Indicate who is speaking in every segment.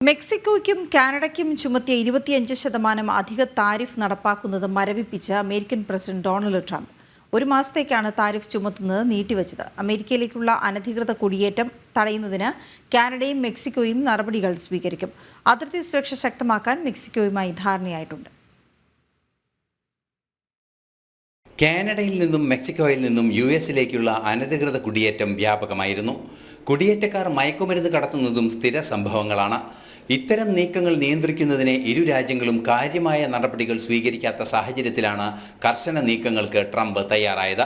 Speaker 1: മെക്സിക്കോയ്ക്കും കാനഡയ്ക്കും ചുമത്തിയ ഇരുപത്തിയഞ്ച് ശതമാനം അധിക താരിഫ് നടപ്പാക്കുന്നത് മരവിപ്പിച്ച അമേരിക്കൻ പ്രസിഡന്റ് ഡൊണാൾഡ് ട്രംപ്. ഒരു മാസത്തേക്കാണ് താരിഫ് ചുമത്തുന്നത് നീട്ടിവച്ചത്. അമേരിക്കയിലേക്കുള്ള അനധികൃത കുടിയേറ്റം തടയുന്നതിന് കാനഡയും മെക്സിക്കോയും നടപടികൾ സ്വീകരിക്കും. അതിർത്തി സുരക്ഷ ശക്തമാക്കാൻ മെക്സിക്കോയുമായി ധാരണയായിട്ടുണ്ട്.
Speaker 2: കാനഡയിൽ നിന്നും മെക്സിക്കോയിൽ നിന്നും യു എസിലേക്കുള്ള അനധികൃത കുടിയേറ്റം വ്യാപകമായിരുന്നു. കുടിയേറ്റക്കാർ മയക്കുമരുന്ന് കടത്തുന്നതും സ്ഥിര സംഭവങ്ങളാണ്. ഇത്തരം നീക്കങ്ങൾ നിയന്ത്രിക്കുന്നതിന് ഇരു രാജ്യങ്ങളും കാര്യമായ നടപടികൾ സ്വീകരിക്കാത്ത സാഹചര്യത്തിലാണ് കർശന നീക്കങ്ങൾക്ക് ട്രംപ് തയ്യാറായത്.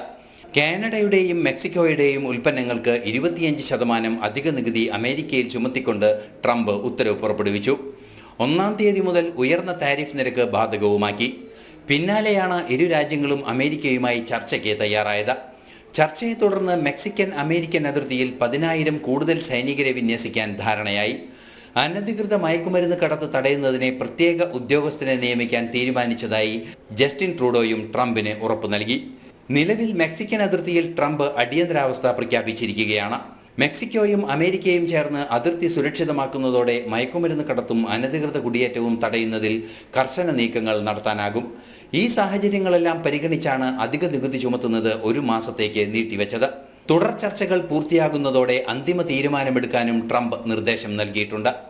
Speaker 2: കാനഡയുടെയും മെക്സിക്കോയുടെയും ഉൽപ്പന്നങ്ങൾക്ക് ഇരുപത്തിയഞ്ച് ശതമാനം അധിക നികുതി അമേരിക്കയിൽ ചുമത്തിക്കൊണ്ട് ട്രംപ് ഉത്തരവ് പുറപ്പെടുവിച്ചു. ഒന്നാം തീയതി മുതൽ ഉയർന്ന താരിഫ് നിരക്ക് ബാധകവുമാക്കി. പിന്നാലെയാണ് ഇരു രാജ്യങ്ങളും അമേരിക്കയുമായി ചർച്ചയ്ക്ക് തയ്യാറായത്. ചർച്ചയെ തുടർന്ന് മെക്സിക്കൻ അമേരിക്കൻ അതിർത്തിയിൽ പതിനായിരം കൂടുതൽ സൈനികരെ വിന്യസിക്കാൻ ധാരണയായി. അനധികൃത മയക്കുമരുന്ന് കടത്ത് തടയുന്നതിനെ പ്രത്യേക ഉദ്യോഗസ്ഥനെ നിയമിക്കാൻ തീരുമാനിച്ചതായി ജസ്റ്റിൻ ട്രൂഡോയും ട്രംപിന് ഉറപ്പു നൽകി. നിലവിൽ മെക്സിക്കൻ അതിർത്തിയിൽ ട്രംപ് അടിയന്തരാവസ്ഥ പ്രഖ്യാപിച്ചിരിക്കുകയാണ്. മെക്സിക്കോയും അമേരിക്കയും ചേർന്ന് അതിർത്തി സുരക്ഷിതമാക്കുന്നതോടെ മയക്കുമരുന്ന് കടത്തും അനധികൃത കുടിയേറ്റവും തടയുന്നതിൽ കർശന നീക്കങ്ങൾ നടത്താനാകും. ഈ സാഹചര്യങ്ങളെല്ലാം പരിഗണിച്ചാണ് അധിക നികുതി ചുമത്തുന്നത് ഒരു മാസത്തേക്ക് നീട്ടിവെച്ചത്. തുടർ ചർച്ചകൾ പൂർത്തിയാകുന്നതോടെ അന്തിമ തീരുമാനമെടുക്കാനും ട്രംപ് നിർദ്ദേശം നൽകിയിട്ടുണ്ട്.